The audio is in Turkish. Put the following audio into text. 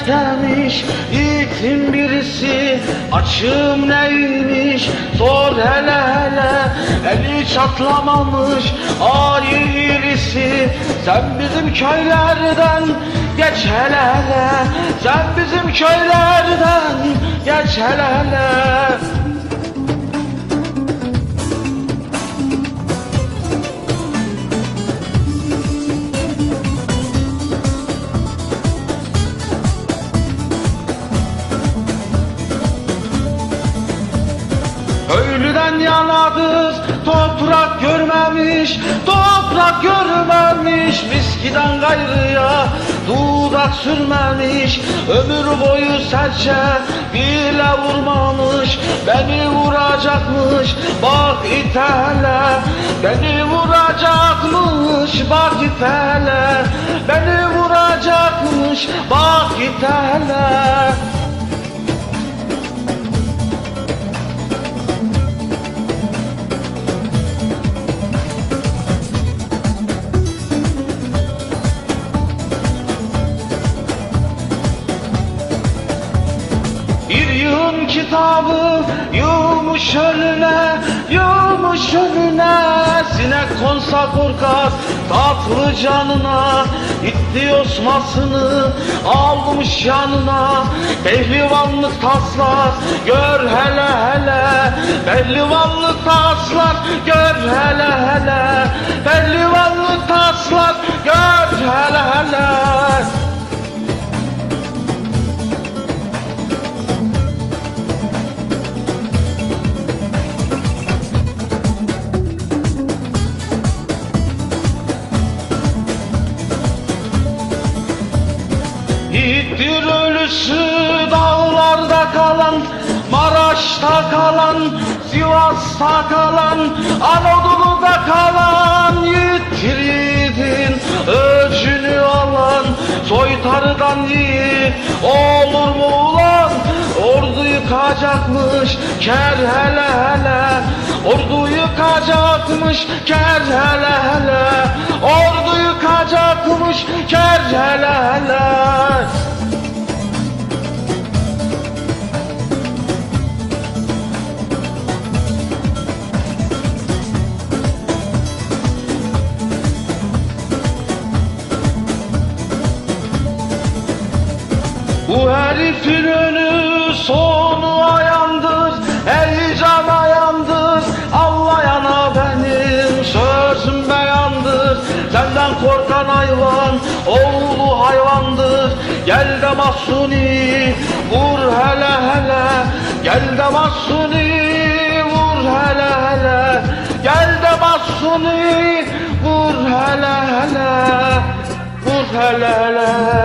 Demiş yiğitin birisi Açım neymiş sor hele hele Eli çatlamamış ayrısı Sen bizim köylerden geç hele hele Sen bizim köylerden geç hele hele Köylüden yanadır toprak görmemiş Toprak görmemiş viskiden gayrıya Dudak sürmemiş ömür boyu serçe Bile vurmamış beni vuracakmış Bak itele beni vuracakmış Bak itele beni vuracakmış Bak itele kitabı yığmış önüne, yığmış önüne. Sinek konsa korkar tatlı canına. İtti osmasını almış yanına. Pehlivanlık taslar gör hele hele. Pehlivanlık taslar gör hele hele. Pehlivanlık taslar gör Yiğittir ölüsü dağlarda kalan Maraş'ta kalan Sivas'ta kalan Anadolu'da kalan Yiğittir yiğidin öcünü alan Soytarıdan yiğit olur mu ulan? Ordu yıkacakmış ker hele hele. Ordu yıkacakmış ker hele hele. Ordu yıkacakmış ker hele Bu herifin önü sonu ayandır Ey can ayandır Anlayana benim sözüm beyandır. Senden korkan hayvan oğlu hayvandır. Gel de mahsuni vur hele hele. Gel de mahsuni vur hele hele. Gel de mahsuni vur hele hele. Vur hele hele